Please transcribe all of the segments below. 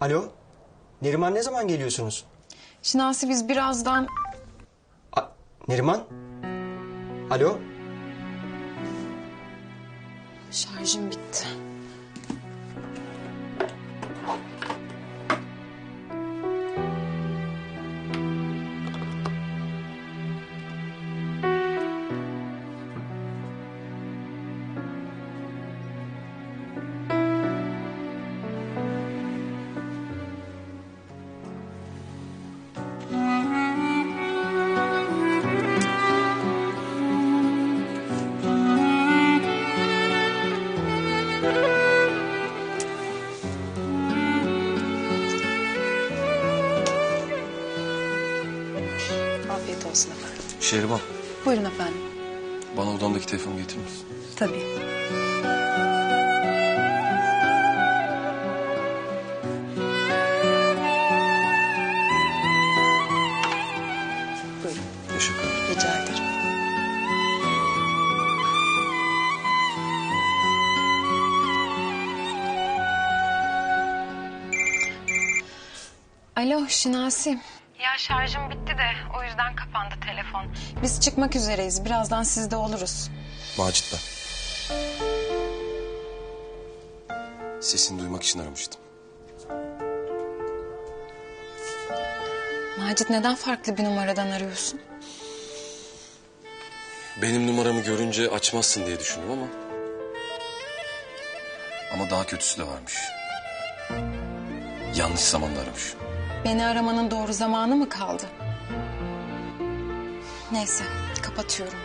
Alo? Neriman ne zaman geliyorsunuz? Şinasi biz birazdan... A- Neriman? Alo? Şarjım bitti. Olsun efendim. Şehriban, Buyurun efendim. bana odamdaki telefonu getirir misin? Tabii. Buyurun. Teşekkür ederim. Rica ederim. Alo Şinasi. Ya şarjım bitti de o yüzden kapandı telefon. Biz çıkmak üzereyiz. Birazdan sizde oluruz. Macit ben. Sesini duymak için aramıştım. Macit neden farklı bir numaradan arıyorsun? Benim numaramı görünce açmazsın diye düşündüm ama... Ama daha kötüsü de varmış. Yanlış zamanda aramış. Beni aramanın doğru zamanı mı kaldı? Neyse kapatıyorum.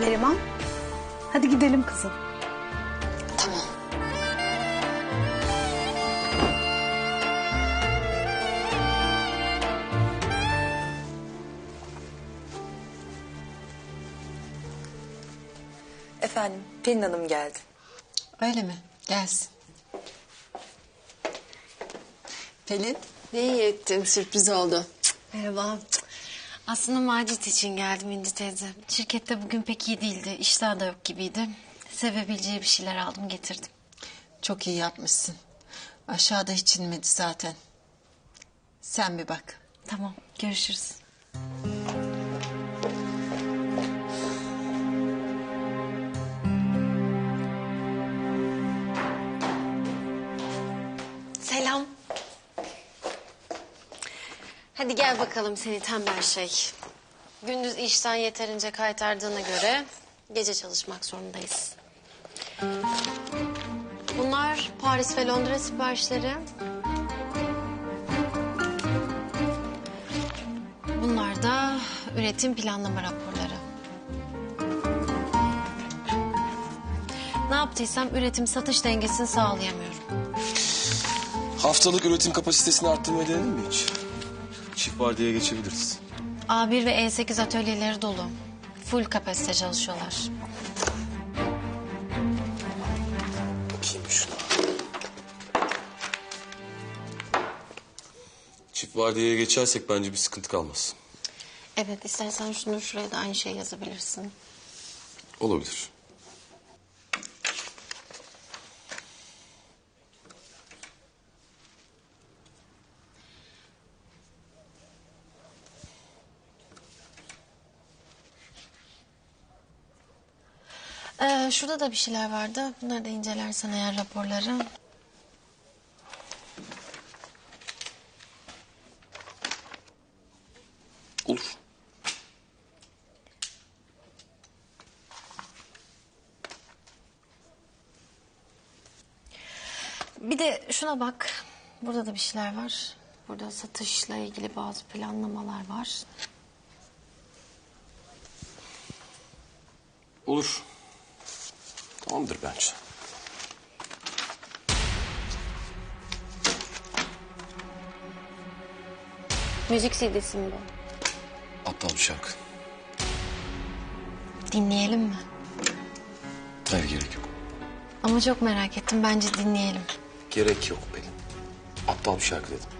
Neriman. Hadi gidelim kızım. Efendim, Pelin Hanım geldi. Öyle mi? Gelsin. Pelin? Ne iyi ettin sürpriz oldu. Merhaba. Aslında Macit için geldim İnci teyze. Şirkette bugün pek iyi değildi. İştah da yok gibiydi. Sevebileceği bir şeyler aldım getirdim. Çok iyi yapmışsın. Aşağıda hiç inmedi zaten. Sen bir bak. Tamam görüşürüz. Hadi gel bakalım seni tembel şey. Gündüz işten yeterince kaytardığına göre gece çalışmak zorundayız. Bunlar Paris ve Londra siparişleri. Bunlar da üretim planlama raporları. Ne yaptıysam üretim satış dengesini sağlayamıyorum. Haftalık üretim kapasitesini arttırmayı denedin mi hiç? Çift vardiyaya geçebiliriz. A1 ve E8 atölyeleri dolu. Full kapasite çalışıyorlar. Bakayım şuna. Çift vardiyaya geçersek bence bir sıkıntı kalmaz. Evet istersen şunu şuraya da aynı şey yazabilirsin. Olabilir. Ee, şurada da bir şeyler vardı. Bunları da incelersen eğer raporları. Olur. Bir de şuna bak. Burada da bir şeyler var. Burada satışla ilgili bazı planlamalar var. Olur. Tamamdır bence. Müzik CD'si mi bu? Aptal bir şarkı. Dinleyelim mi? Hayır gerek yok. Ama çok merak ettim. Bence dinleyelim. Gerek yok Pelin. Aptal bir şarkı dedim.